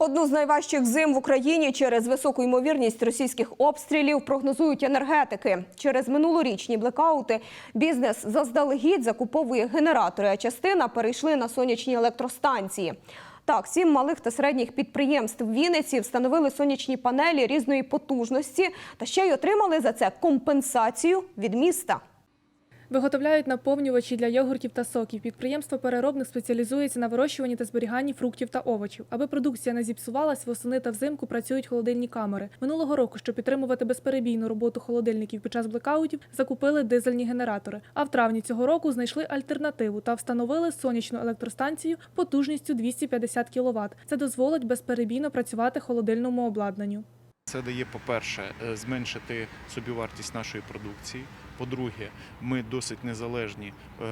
Одну з найважчих зим в Україні через високу ймовірність російських обстрілів прогнозують енергетики. Через минулорічні блекаути бізнес заздалегідь закуповує генератори, а частина перейшли на сонячні електростанції. Так, сім малих та середніх підприємств в Вінниці встановили сонячні панелі різної потужності та ще й отримали за це компенсацію від міста. Виготовляють наповнювачі для йогуртів та соків. Підприємство переробник спеціалізується на вирощуванні та зберіганні фруктів та овочів. Аби продукція не зіпсувалась, восени та взимку працюють холодильні камери. Минулого року, щоб підтримувати безперебійну роботу холодильників під час блекаутів, закупили дизельні генератори. А в травні цього року знайшли альтернативу та встановили сонячну електростанцію потужністю 250 кВт. Це дозволить безперебійно працювати холодильному обладнанню. Це дає, по-перше, е, зменшити собівартість нашої продукції. По-друге, ми досить незалежні е,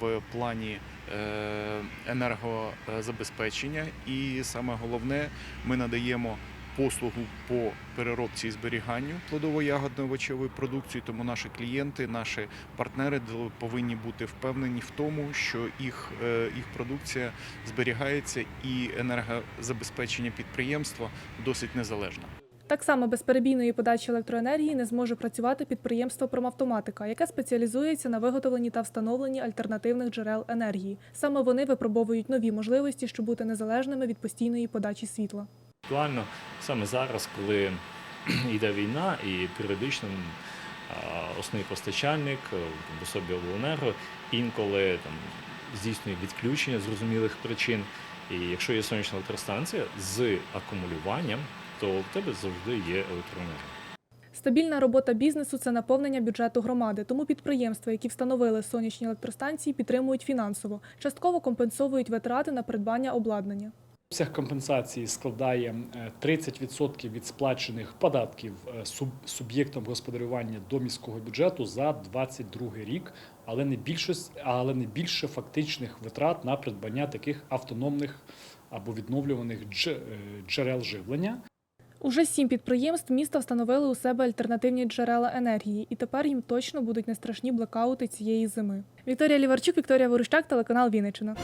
в плані е, енергозабезпечення. І саме головне, ми надаємо послугу по переробці і зберіганню плодово-ягодно-овочевої продукції. Тому наші клієнти, наші партнери повинні бути впевнені в тому, що їх, їх продукція зберігається і енергозабезпечення підприємства досить незалежне. Так само без перебійної подачі електроенергії не зможе працювати підприємство Промавтоматика, яке спеціалізується на виготовленні та встановленні альтернативних джерел енергії. Саме вони випробовують нові можливості, щоб бути незалежними від постійної подачі світла. Актуально саме зараз, коли йде війна і періодично основний постачальник е, в особі обленерго інколи там здійснює відключення зрозумілих причин. І якщо є сонячна електростанція з акумулюванням, то в тебе завжди є електроенергія. Стабільна робота бізнесу це наповнення бюджету громади. Тому підприємства, які встановили сонячні електростанції, підтримують фінансово, частково компенсовують витрати на придбання обладнання. Обсяг компенсації складає е, 30% від сплачених податків е, суб- суб'єктом господарювання до міського бюджету за 2022 рік, але не більше, але не більше фактичних витрат на придбання таких автономних або відновлюваних дж- е, джерел живлення. Уже сім підприємств міста встановили у себе альтернативні джерела енергії, і тепер їм точно будуть не страшні блекаути цієї зими. Вікторія Ліварчук, Вікторія Ворущак, телеканал Вінниччина.